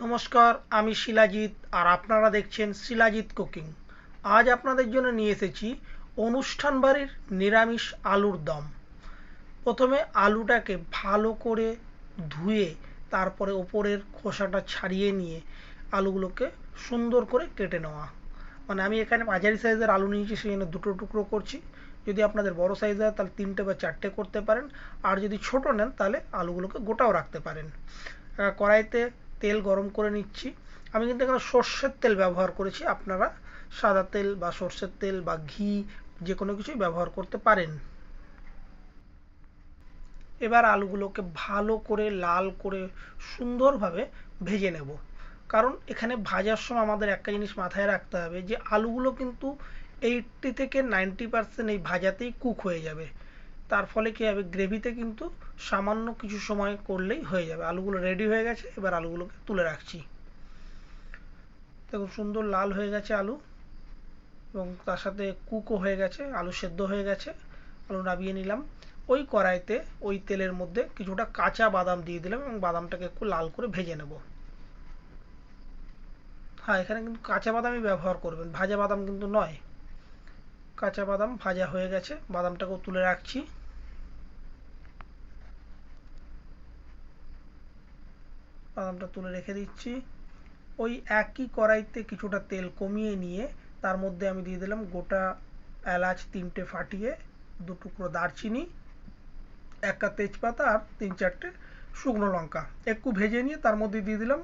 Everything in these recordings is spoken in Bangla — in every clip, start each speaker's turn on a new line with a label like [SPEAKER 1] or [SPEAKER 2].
[SPEAKER 1] নমস্কার, আমি শিলাজিৎ আর আপনারা দেখছেন শিলাজিৎ কুকিং। আজ আপনাদের জন্য নিয়ে এসেছি অনুষ্ঠান বাড়ির নিরামিষ আলুর দম। প্রথমে আলুটাকে ভালো করে ধুয়ে তারপরে ওপরের খোসাটা ছাড়িয়ে নিয়ে আলুগুলোকে সুন্দর করে কেটে নেওয়া। মানে আমি এখানে মাঝারি সাইজের আলু নিয়েছি সেখানে দুটো টুকরো করছি। যদি আপনাদের বড় সাইজ হয়, তাহলে তিনটে বা চারটে করতে পারেন। আর যদি ছোট নেন, তাহলে আলুগুলোকে গোটাও রাখতে পারেন। কড়াইতে তেল গরম করে নিচ্ছি। আমি কিন্তু এখানে সর্ষের তেল ব্যবহার করেছি। আপনারা সাদা তেল বা সর্ষের তেল বা ঘি যে কোনো কিছুই ব্যবহার করতে পারেন। এবার আলুগুলোকে ভালো করে, লাল করে সুন্দরভাবে ভেজে নেব। কারণ এখানে ভাজার সময় আমাদের একটা জিনিস মাথায় রাখতে হবে যে, আলুগুলো কিন্তু এইটটি থেকে নাইনটি পার্সেন্ট এই ভাজাতেই কুক হয়ে যাবে। তার ফলে কী হবে? গ্রেভিতে কিন্তু সামান্য কিছু সময় করলেই হয়ে যাবে। আলুগুলো রেডি হয়ে গেছে, এবার আলুগুলোকে তুলে রাখছি। দেখুন, সুন্দর লাল হয়ে গেছে আলু এবং তার সাথে কুকও হয়ে গেছে, আলু সেদ্ধ হয়ে গেছে। আলু নাবিয়ে নিলাম। ওই কড়াইতে ওই তেলের মধ্যে কিছুটা কাঁচা বাদাম দিয়ে দিলাম এবং বাদামটাকে একটু লাল করে ভেজে নেব। হ্যাঁ এখানে কিন্তু কাঁচা বাদামই ব্যবহার করবেন, ভাজা বাদাম কিন্তু নয়। কাঁচা বাদাম ভাজা হয়ে গেছে, বাদামটাকেও তুলে রাখছি। বাদামটা তুলে রেখে দিচ্ছি। ওই একই কড়াইতে কিছুটা তেল কমিয়ে নিয়ে তার মধ্যে আমি দিয়ে দিলাম গোটা এলাচ তিনটে ফাটিয়ে দু টুকরো দারচিনি একটা তেজপাতা আর তিন চারটে শুকনো লঙ্কা। একটু ভেজে নিয়ে তার মধ্যে দিয়ে দিলাম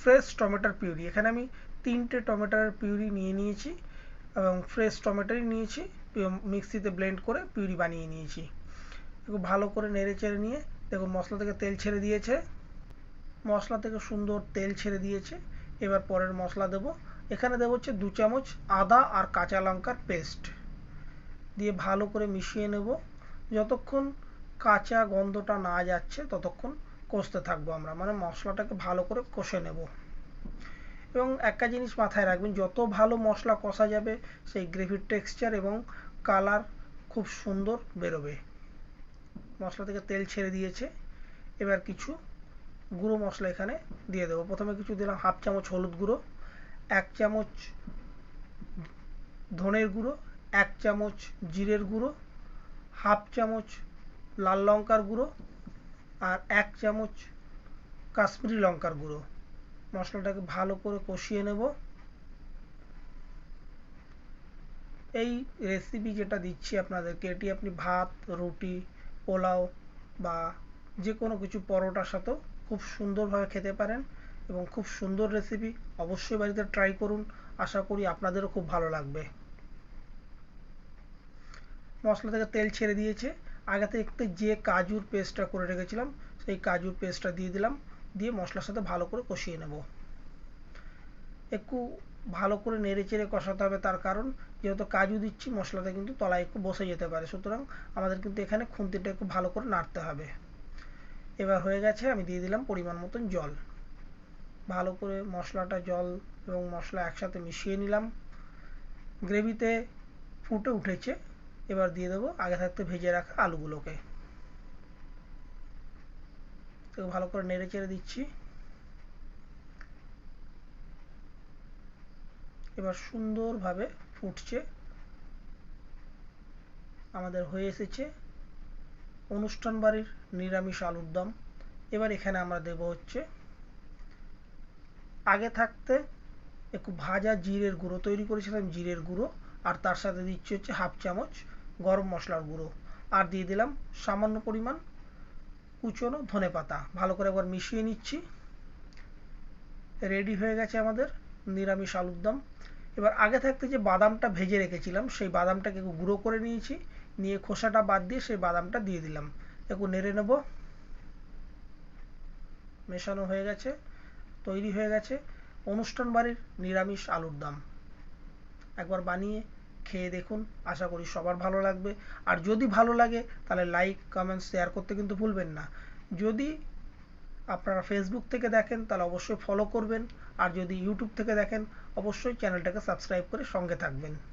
[SPEAKER 1] ফ্রেশ টমেটোর পিউরি। এখানে আমি তিনটে টমেটোর পিউরি নিয়ে নিয়েছি এবং ফ্রেশ টমেটোই নিয়েছি মিক্সিতে ব্লেন্ড করে পিউরি বানিয়ে নিয়েছি। একটু ভালো করে নেড়ে চেড়ে নিয়ে, দেখুন মশলা থেকে তেল ছেড়ে দিয়েছে। মশলা থেকে সুন্দর তেল ছেড়ে দিয়েছে। এবার পরের মশলা দেব। এখানে দেবো হচ্ছে দু চামচ আদা আর কাঁচা লঙ্কার পেস্ট। দিয়ে ভালো করে মিশিয়ে নেব। যতক্ষণ কাঁচা গন্ধটা না যাচ্ছে, ততক্ষণ কষতে থাকব আমরা। মানে মশলাটাকে ভালো করে কষে নেব। এবং একটা জিনিস মাথায় রাখবেন, যত ভালো মশলা কষা যাবে, সেই গ্রেভির টেক্সচার এবং কালার খুব সুন্দর বেরোবে। মশলা থেকে তেল ছেড়ে দিয়েছে। এবার কিছু গুঁড়ো মশলা এখানে দিয়ে দেবো। প্রথমে কিছু দিলাম হাফ চামচ হলুদ গুঁড়ো, এক চামচ ধনের গুঁড়ো, এক চামচ জিরের গুঁড়ো, হাফ চামচ লাল লঙ্কার গুঁড়ো আর এক চামচ কাশ্মীরি লঙ্কার গুঁড়ো। মশলাটাকে ভালো করে কষিয়ে নেব। এই রেসিপি যেটা দিচ্ছি আপনাদেরকে, এটি আপনি ভাত, রুটি, পোলাও বা যে কোনো কিছু পরোটার সাথেও খুব সুন্দরভাবে খেতে পারেন এবং খুব সুন্দর রেসিপি অবশ্যই বাড়িতে ট্রাই করুন। আশা করি আপনাদেরও খুব ভালো লাগবে। মশলা থেকে তেল ছেড়ে দিয়েছে। আগে থেকে যে কাজুর পেস্টটা করে রেখেছিলাম, সেই কাজুর পেস্টটা দিয়ে দিলাম। দিয়ে মশলার সাথে ভালো করে কষিয়ে নেব। একটু ভালো করে নেড়ে চেড়ে কষাতে হবে তার কারণ, যেহেতু কাজু দিচ্ছি মশলাটা কিন্তু তলায় একটু বসে যেতে পারে। সুতরাং আমাদের কিন্তু এখানে খুন্তিটা একটু ভালো করে নাড়তে হবে। এবার হয়ে গেছে, আমি দিয়ে দিলাম পরিমাণ মতন জল। ভালো করে মশলাটা জল এবং মশলা একসাথে মিশিয়ে নিলাম। গ্রেভিতে ফুটে উঠেছে, এবার দিয়ে দেবো আগে থাকতে ভেজে রাখা আলুগুলোকে। ভালো করে নেড়ে চেড়ে দিচ্ছি। এবার সুন্দরভাবে ফুটছে। আমাদের হয়ে এসেছে। অনুষ্ঠান বাড়ির নিরামিষ আলুর দম। এবার এখানে আমরা দেব হচ্ছে আগে থাকতে একটু ভাজা জিরের গুঁড়ো, তৈরি করেছিলাম জিরের গুঁড়ো, আর তার সাথে দিচ্ছি হচ্ছে হাফ চামচ গরম মশলার গুঁড়ো। আর দিয়ে দিলাম সামান্য পরিমাণ কুচনো ধনে পাতা। ভালো করে একবার মিশিয়ে নিচ্ছি। রেডি হয়ে গেছে আমাদের নিরামিষ আলুর দম। এবার আগে থাকতে যে বাদামটা ভেজে রেখেছিলাম, সেই বাদামটাকে গুঁড়ো করে নিয়েছি। নিয়ে খোসাটা বাদ দিয়ে সেই বাদামটা দিয়ে দিলাম। একটু নেড়ে নেব। মেশানো হয়ে গেছে, তৈরি হয়ে গেছে। অনুষ্ঠান বাড়ির নিরামিষ আলুর দম। একবার বানিয়ে খেয়ে দেখুন, আশা করি সবার ভালো লাগবে। আর যদি ভালো লাগে, তাহলে লাইক কমেন্ট শেয়ার করতে কিন্তু ভুলবেন না। যদি আপনারা ফেসবুক থেকে দেখেন, তাহলে অবশ্যই ফলো করবেন। আর যদি ইউটিউব থেকে দেখেন, অবশ্যই চ্যানেলটাকে সাবস্ক্রাইব করে সঙ্গে থাকবেন।